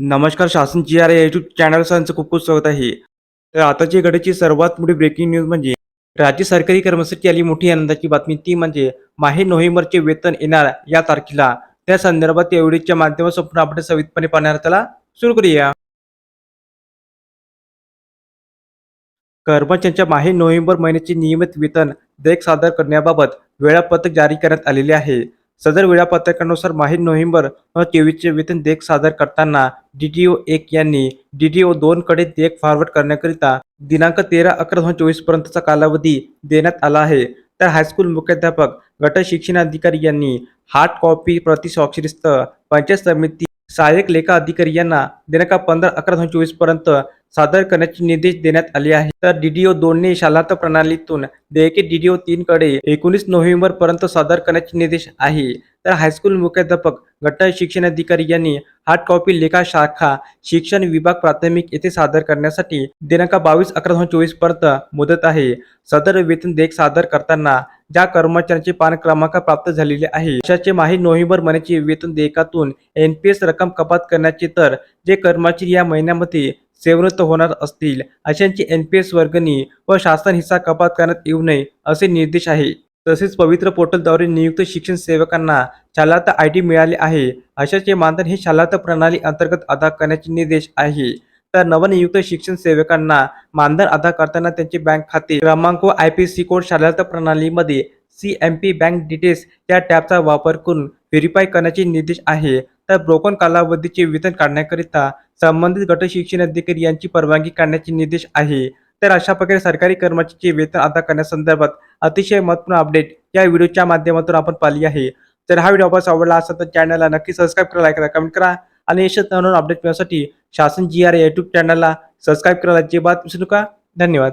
नमस्कार शासन G our YouTube channel सरांचं खूप खूप स्वागत आहे. तर आताची घडीची सर्वात मोठी ब्रेकिंग न्यूज म्हणजे राज्य सरकारी कर्मचारी आली मोठी आनंदाची बातमी ती म्हणजे माहे नोव्हेंबरचे वेतन येणार या तारखेला. त्या संदर्भात या व्हिडिओच्या माध्यमातून आपण आपण सवितपणे पाहणार त्याला सुरू करूया. कर्मचाऱ्यांच्या माहे नोव्हेंबर महिन्याचे नियमित वेतन देयक सादर करण्याबाबत वेळापत्रक जारी करण्यात आलेले आहे. सदर वेळापत्रकानुसार माहीत नोव्हेंबर चोवीसचे वेतन देख सादर करताना डीडीओ एक यांनी डीडीओ दोन कडे देख फॉरवर्ड करण्याकरिता दिनांक तेरा अकरा दोन चोवीस पर्यंतचा कालावधी देण्यात आला आहे. तर हायस्कूल मुख्याध्यापक गट शिक्षणाधिकारी यांनी हार्ड कॉपी प्रति स्वाक्षरीस्थ पंचायत समिती सहाय्यक लेखा अधिकारी यांना दिनांक पंधरा अकरा दोन चोवीसपर्यंत सादर करण्याचे निर्देश देण्यात आले आहेत. तर डीडीओ दोनने शालांत प्रणालीतून देयके डीडीओ तीन कडे एकोणीस नोव्हेंबर पर्यंत सादर करण्याचे निर्देश आहे. तर हायस्कूल मुख्याध्यापक गट शिक्षणाधिकारी यांनी हार्ड कॉपी लेखा शाखा शिक्षण विभाग प्राथमिक येथे सादर करण्यासाठी दिनांक बावीस अकरा दोन चोवीसपर्यंत मुदत आहे. सदर वेतन देयक सादर करताना ज्या कर्मचाऱ्यांचे पान क्रमांक प्राप्त झालेले आहे अशाचे माही नोव्हेंबर महिन्याचे वेतन देयकातून एनपीएस रक्कम कपात करण्याचे तर जे कर्मचारी या महिन्यामध्ये सेवनिवृत्त होणार असतील अशांची एनपीएस वर्गणी व शासन हिस्सा कपात करण्यात येऊ नये असे निर्देश आहे. तसेच पवित्र पोर्टलद्वारे नियुक्त शिक्षण सेवकांना शालात आय डी मिळाले आहे अशाचे मानधन हे शालात प्रणाली अंतर्गत अदा करण्याचे निर्देश आहे. तर नवनियुक्त शिक्षण सेवकांना मानधन अदा करताना त्यांचे बँक खाते क्रमांक व I P C code Shalarth प्रणालीमध्ये C M P bank details या टॅबचा वापर करून व्हेरीफाय करण्याचे निर्देश आहे. तर ब्रोकन कालावधीचे वेतन काढण्याकरिता संबंधित गट शिक्षण अधिकारी यांची परवानगी काढण्याचे निर्देश आहे. तर अशा प्रकारे सरकारी कर्मचाऱ्याचे वेतन अदा करण्यासंदर्भात अतिशय महत्त्वपूर्ण अपडेट या व्हिडिओच्या माध्यमातून आपण पाहिली आहे. तर हा व्हिडिओ आपण आवडला असेल तर चॅनलला नक्की सबस्क्राईब करा लाईक करा कमेंट करा आणि यशस्वी नवीन अपडेट मिळण्यासाठी शासन जी आर युट्यूब चॅनलला सबस्क्राईब करायला अजिबात विसरू नका. धन्यवाद.